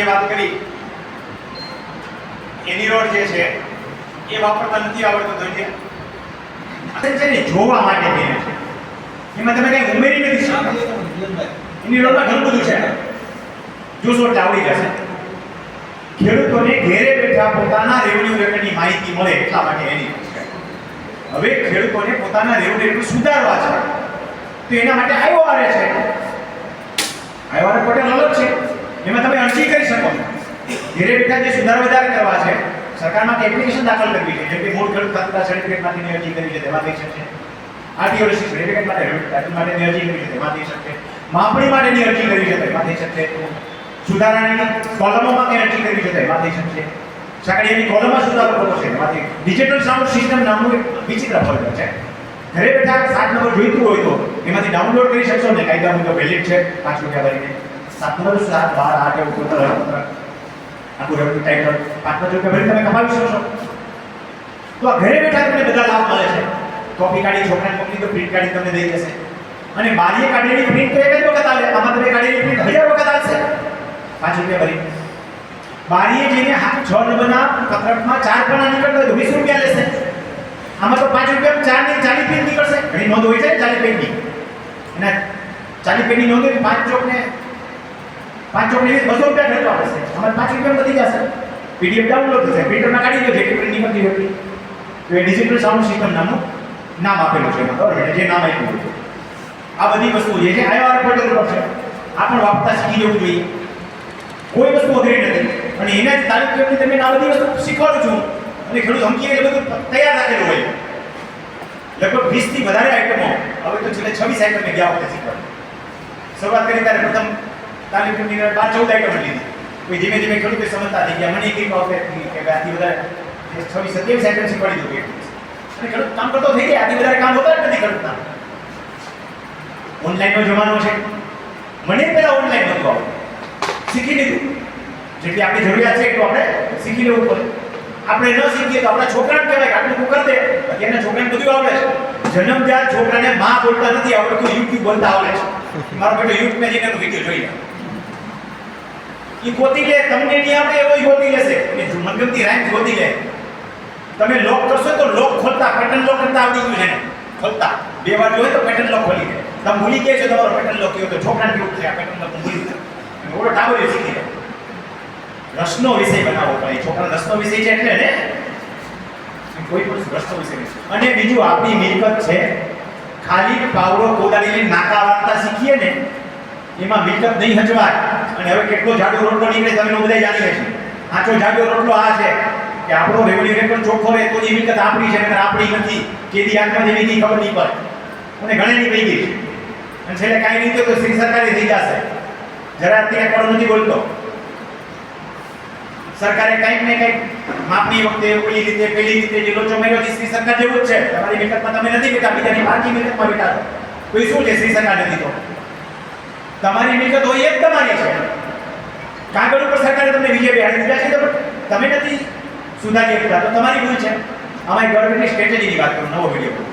જે વાત કરી એની રોડ જે છે એ વાપરતા નથી આવડતો જોઈએ જે આ છે ને જોવા માટે કહે છે એમાં તમે કઈ ઉમેરી નથી શકતા. એની રોડમાં ઘણું બધું છે. જોશો એટલે આવડી જશે. ખેડૂતોને ઘેરે બેઠા પોતાના રેવન્યુ રેકર્ડની માહિતી મળે એટલા માટે એની હવે ખેડૂતોને પોતાના રેવન્યુ રેકર્ડ સુધારવા છે. તો એના માટે આઈઓઆર છે આઈઓઆર પોર્ટલ અલગ છે એમાં તમે અરજી કરી શકો ઘેરે જે સુધાર વધાર કરવા છે. સરકારમાં એપ્લિકેશન દાખલ કરવી છે. જેમ કે મૂળ ખેડૂત ખાતા સર્ટિફિકેટમાંથી અરજી કરી છે, તેમાં થઈ શકશે. આરટીઓ સર્ટિફિકેટ માટે ટાઇટલ માટેની અરજી કરી છે, તેમાં થઈ શકશે. માપણી માટેની અરજી કરી છે, તેમાં થઈ શકશે. સુધારાની કોલમોમાં કંઈ અરજી કરી છે, તેમાં થઈ શકશે. સાંકળીની કોલમમાં સુધારો કરવો છે એમાંથી ડિજિટલ સાઉન્ડ સિસ્ટમ નામનું એક વિચિત્ર ફોલ્ડર છે. ઘરે બેઠા સાત નંબર જોઈતું હોય તો એમાંથી ડાઉનલોડ કરી શકશો ને. કાયદા મુજબ વેલિડ છે. પાંચ રૂપિયા ભરીને. સાત નંબર સાત બાર આઠ એવું આખું રેવન્યુ ટાઈટલ પાંચ પાંચ રૂપિયા ભરી તમે કમાવી શકશો તો આ ઘરે બેઠા તમને બધા લાભ મળે છે. કોપી કાઢી, છોકરાની કંપની તો પ્રિન્ટ કાઢી તમને દઈ જશે. અને બારીએ કાઢેલી પ્રિન્ટ તો એક જ વખત આવે આમાં તમે કાઢેલી પ્રિન્ટ હજાર વખત આવશે પાંચ રૂપિયા ભરી. બારીએ જઈને છ નંબરના પત્રકમાં ચાર પણ નીકળતો તો વીસ રૂપિયા લેશે. આમાં તો પાંચ રૂપિયા ચારની ચાલીસ પેન નીકળશે. ઘણી નોંધ હોય છે ચાલીસ પેજની અને ચાલીસ પેજની નોંધ પાંચ ચોક ને પાંચ ચોક ને વીસ બસો રૂપિયા ખર્ચવા પડશે. અમારે પાંચ રૂપિયા બધી જશે. પીડીએફ ડાઉનલોડ થશે. પ્રિન્ટરમાં કાઢી દો, જેટલી પ્રિન્ટ નીકળતી હોય એટલી. તો એ ડિજિટલ સાઉન્ડ સિસ્ટમ નામનું નામ આપેલું છે બરાબર ને? જે નામ આપ્યું છે આ બધી વસ્તુઓ જે છે આઈઆર પોર્ટલ પર છે, આ પણ વાપરતા શીખી જવું જોઈએ. કોઈ વસ્તુ અઘરી નથી. અને એના જ તારીખ કેળવણી તમે આ બધી વસ્તુ શીખવાડું છું, અને ખેડૂત હમકી એ બધું તૈયાર રાખેલું હોય. લગભગ વીસથી વધારે આઈટમો હવે તો છેલ્લે છવ્વીસ આઈટમ મેં ગયા વખતે શીખવાડી. શરૂઆત કરી ત્યારે પ્રથમ તાલીમ કેળવણી બાર ચૌદ આઈટમ લીધી કોઈ ધીમે ધીમે ખેડૂતો સમજતા થઈ ગયા. મને એક એક વખત કે આથી વધારે છવ્વીસ, સત્યાવીસ આઈટમ શીખવાડી દઉં અને ખેડૂત કામ કરતો થઈ ગયા. આથી વધારે કામ હોતા જ નથી ખેડૂતના ઓનલાઈનનો જમાનો છે. મને પહેલાં ઓનલાઈન નહોતું આવડતું. શીખી લીધું. જેટલી આપણી જરૂરિયાત છે એટલું આપણે શીખી લેવું પડે. આપણે ન શીખીએ તો આપણા છોકરાને કહેવાય આટલું તું કરી દે. અત્યારના છોકરાને બધું આવડે છે. જન્મ ત્યાં છોકરાને માં બોલતા નથી આવડતું, યુટ્યુબ બોલતા આવડે છે. મારો બેટો યુટ્યુબમાં જઈને વીડિયો જોઈ લે. એ ગોતી લે, તમને નહીં આવડે એવો ગોતી લેશે. એ મનગમતી રાઈમ ગોતી લે. તમે લોક કરશો તો લોક ખોલતા પેટર્ન લોક કરતા આવડી ગયું છે ખોલતા. બે વાર જોઈએ તો પેટર્ન લોક ખોલી દે. તમે ભૂલી ગયા છો તમારો પેટર્ન લોક કયો તો છોકરાને કેવું છે પેટર્ન લોક ભૂલી ગયા. ઓલો ટાવર શીખી લે રસનો વિષય બનાવવો પડે છોકરા રસનો વિષય છે એટલે ને. કોઈ પણ રસનો વિષય નહીં અને બીજું આપણી મિલકત છે. ખાલી પાવડો કોદાળીને નાકા વાળતા શીખીએ ને એમાં મિલકત નહીં હજવાય. અને હવે કેટલો જાડો રોટલો નીકળે તમે બધા જાણીએ છીએ આચો જાડો રોટલો આ છે કે આપણો રેવન્યુ રેકોર્ડ ચોખ્ખો રહે તો એ મિલકત આપણી છે, નકર આપણી નથી. કેદી આંખમાં જેવી કઈ ખબર નહીં પડે. અને ઘણી પડી ગઈ છે. અને છેલ્લે કાંઈ નહીં તો શ્રી સરકારે થઈ જશે. જરા અત્યારે પણ નથી બોલતો. સરકારે કંઈક ને કંઈક માપની વખતે, ઓલી રીતે, પેલી રીતે જે લોચો મેળવ્યો છે, શ્રી સરકાર જેવું જ છે. તમારી મિલકતમાં તમે નથી બેઠા, બીજાની બાકી મિલકતમાં બેઠા છો. તો એ શું છે? શ્રી સરકાર નથી તો. તમારી મિલકત હોય એ જ તમારી છે. કાગળ ઉપર સરકારે તમને વિજય બેહાડી દીધા છે તો તમે નથી સુધારી શકતા. તો તમારી ભૂલ છે. અમારી ગવર્મેન્ટની સ્ટ્રેટેજીની વાત કરું, નવો વીડિયો